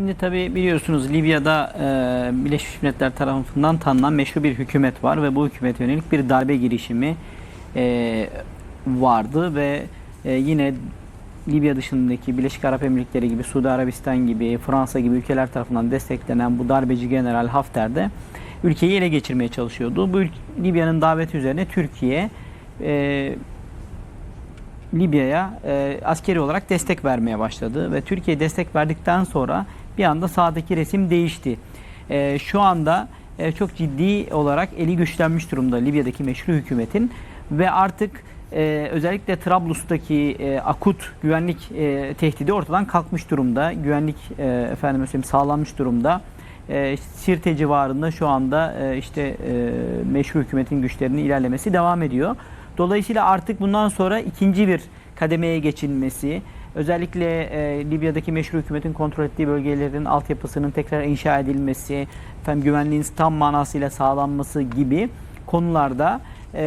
Şimdi tabii biliyorsunuz Libya'da e, Birleşmiş Milletler tarafından tanınan meşru bir hükümet var ve bu hükümete yönelik bir darbe girişimi e, vardı ve e, yine Libya dışındaki Birleşik Arap Emirlikleri gibi, Suudi Arabistan gibi, Fransa gibi ülkeler tarafından desteklenen bu darbeci General Hafter de ülkeyi ele geçirmeye çalışıyordu. Bu Libya'nın daveti üzerine Türkiye e, Libya'ya e, askeri olarak destek vermeye başladı ve Türkiye destek verdikten sonra bir anda sahadaki resim değişti. E, şu anda e, çok ciddi olarak eli güçlenmiş durumda Libya'daki meşru hükümetin ve artık e, özellikle Trablus'taki e, akut güvenlik e, tehdidi ortadan kalkmış durumda. Güvenlik e, efendim sağlanmış durumda. E, Sirte civarında şu anda e, işte e, meşru hükümetin güçlerinin ilerlemesi devam ediyor. Dolayısıyla artık bundan sonra ikinci bir kademeye geçilmesi, özellikle e, Libya'daki meşru hükümetin kontrol ettiği bölgelerin altyapısının tekrar inşa edilmesi, efendim güvenliğin tam manasıyla sağlanması gibi konularda e,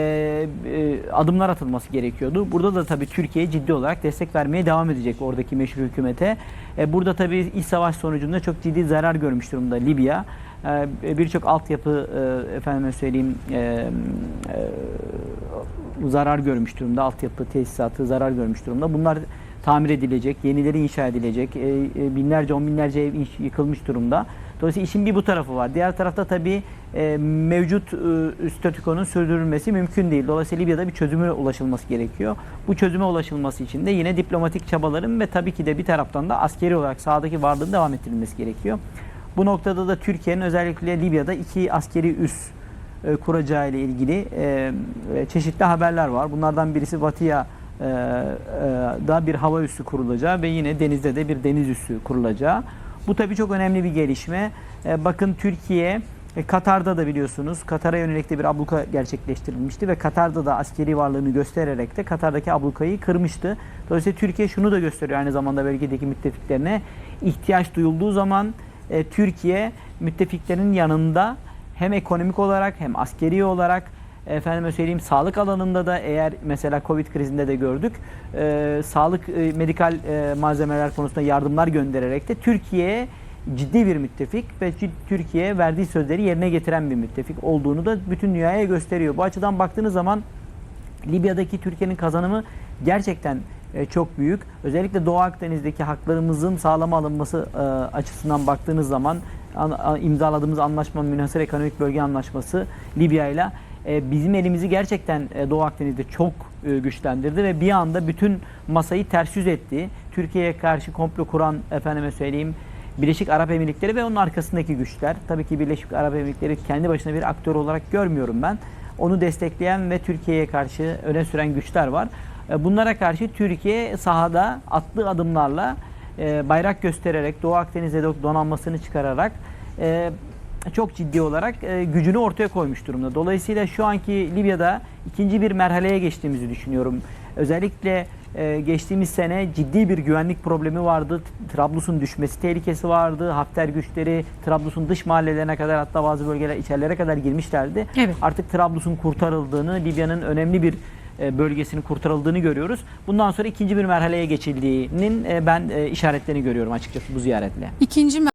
e, adımlar atılması gerekiyordu. Burada da tabii Türkiye ciddi olarak destek vermeye devam edecek oradaki meşru hükümete. E, burada tabii iç savaş sonucunda çok ciddi zarar görmüş durumda Libya. E, Birçok altyapı e, efendime söyleyeyim e, e, zarar görmüş durumda. Altyapı tesisatı zarar görmüş durumda. Bunlar tamir edilecek, yenileri inşa edilecek. E, e, binlerce, on binlerce ev yıkılmış durumda. Dolayısıyla işin bir bu tarafı var. Diğer tarafta tabii e, mevcut e, statükonun sürdürülmesi mümkün değil. Dolayısıyla Libya'da bir çözüme ulaşılması gerekiyor. Bu çözüme ulaşılması için de yine diplomatik çabaların ve tabii ki de bir taraftan da askeri olarak sahadaki varlığın devam ettirilmesi gerekiyor. Bu noktada da Türkiye'nin özellikle Libya'da iki askeri üs kuracağı ile ilgili çeşitli haberler var. Bunlardan birisi e, da bir hava üssü kurulacağı ve yine denizde de bir deniz üssü kurulacağı. Bu tabii çok önemli bir gelişme. E, bakın Türkiye e, Katar'da da biliyorsunuz Katar'a yönelik de bir abluka gerçekleştirilmişti ve Katar'da da askeri varlığını göstererek de Katar'daki ablukayı kırmıştı. Dolayısıyla Türkiye şunu da gösteriyor aynı zamanda bölgedeki müttefiklerine ihtiyaç duyulduğu zaman e, Türkiye müttefiklerin yanında hem ekonomik olarak hem askeri olarak efendime söyleyeyim sağlık alanında da eğer mesela Covid krizinde de gördük e, sağlık e, medikal e, malzemeler konusunda yardımlar göndererek de Türkiye'ye ciddi bir müttefik ve Türkiye verdiği sözleri yerine getiren bir müttefik olduğunu da bütün dünyaya gösteriyor. Bu açıdan baktığınız zaman Libya'daki Türkiye'nin kazanımı gerçekten e, çok büyük. Özellikle Doğu Akdeniz'deki haklarımızın sağlama alınması e, açısından baktığınız zaman imzaladığımız anlaşma Münhasır Ekonomik Bölge Anlaşması Libya ile bizim elimizi gerçekten e, Doğu Akdeniz'de çok e, güçlendirdi ve bir anda bütün masayı ters yüz etti. Türkiye'ye karşı komplo kuran efendime söyleyeyim Birleşik Arap Emirlikleri ve onun arkasındaki güçler. Tabii ki Birleşik Arap Emirlikleri kendi başına bir aktör olarak görmüyorum ben. Onu destekleyen ve Türkiye'ye karşı öne süren güçler var. E, Bunlara karşı Türkiye sahada attığı adımlarla e, bayrak göstererek Doğu Akdeniz'de de donanmasını çıkararak e, çok ciddi olarak e, gücünü ortaya koymuş durumda. Dolayısıyla şu anki Libya'da ikinci bir merhaleye geçtiğimizi düşünüyorum. Özellikle e, geçtiğimiz sene ciddi bir güvenlik problemi vardı. Trablus'un düşmesi tehlikesi vardı. Hafter güçleri Trablus'un dış mahallelerine kadar hatta bazı bölgeler içerilere kadar girmişlerdi. Evet. Artık Trablus'un kurtarıldığını, Libya'nın önemli bir e, bölgesinin kurtarıldığını görüyoruz. Bundan sonra ikinci bir merhaleye geçildiğinin e, ben e, işaretlerini görüyorum açıkçası bu ziyaretle. İkinci